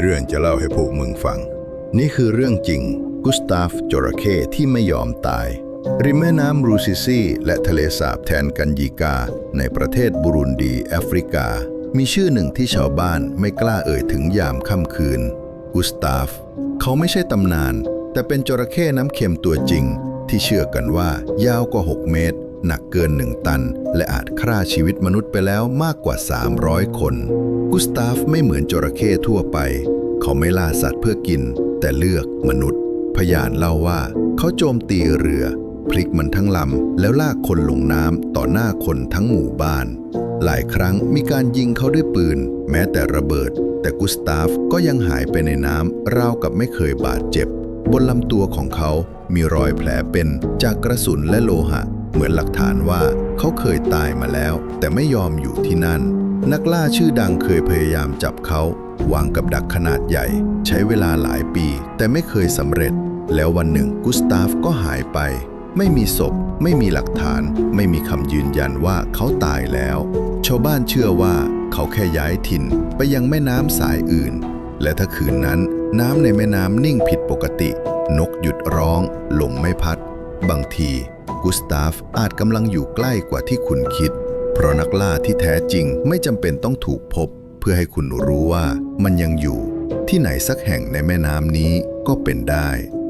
เรื่องจะเล่าให้พวกมึงฟัง นี่คือเรื่องจริง กุสตาฟจระเข้ที่ไม่ยอมตาย ริมแม่น้ำรูซิซีและทะเลสาบแทนกันยีกา ในประเทศบุรุนดีแอฟริกา มีชื่อหนึ่งที่ชาวบ้านไม่กล้าเอ่ยถึงยามค่ำคืน กุสตาฟ เขาไม่ใช่ตำนาน แต่เป็นจระเข้น้ำเค็มตัวจริง ที่เชื่อกันว่ายาวกว่า 6 เมตร หนักเกิน1ตัน และอาจฆ่าชีวิตมนุษย์ไปแล้วมากกว่า 300 คน กุสตาฟไม่เหมือนจระเข้ทั่วไป เขาไม่ล่าสัตว์เพื่อกิน แต่เลือกมนุษย์ พยานเล่าว่า เขาโจมตีเรือ พลิกมันทั้งลำ แล้วลากคนลงน้ำต่อหน้าคนทั้งหมู่บ้าน หลายครั้งมีการยิงเขาด้วยปืน แม้แต่ระเบิด แต่กุสตาฟก็ยังหายไปในน้ำราวกับไม่เคยบาดเจ็บบนลำตัวของเขามีรอยแผลเป็นจากกระสุนและโลหะ เหมือนหลักฐานว่าเขาเคยตายมาแล้ว แต่ไม่ยอมอยู่ที่นั่น นักล่าชื่อดังเคยพยายามจับเขาวางกับดักขนาดใหญ่ ใช้เวลาหลายปี แต่ไม่เคยสำเร็จ แล้ววันหนึ่งกุสตาฟก็หายไป ไม่มีศพ ไม่มีหลักฐาน ไม่มีคำยืนยันว่าเขาตายแล้ว ชาวบ้านเชื่อว่าเขาแค่ย้ายถิ่นไปยังแม่น้ำสายอื่น และถ้าคืนนั้น น้ำในแม่น้ำนิ่งผิดปกติ นกหยุดร้อง ลมไม่พัด บางทีกุสตาฟอาจกำลังอยู่ใกล้กว่าที่คุณคิด เพราะนักล่าที่แท้จริงไม่จำเป็นต้องถูกพบ เพื่อให้คุณรู้ว่ามันยังอยู่ ที่ไหนสักแห่งในแม่น้ำนี้ก็เป็นได้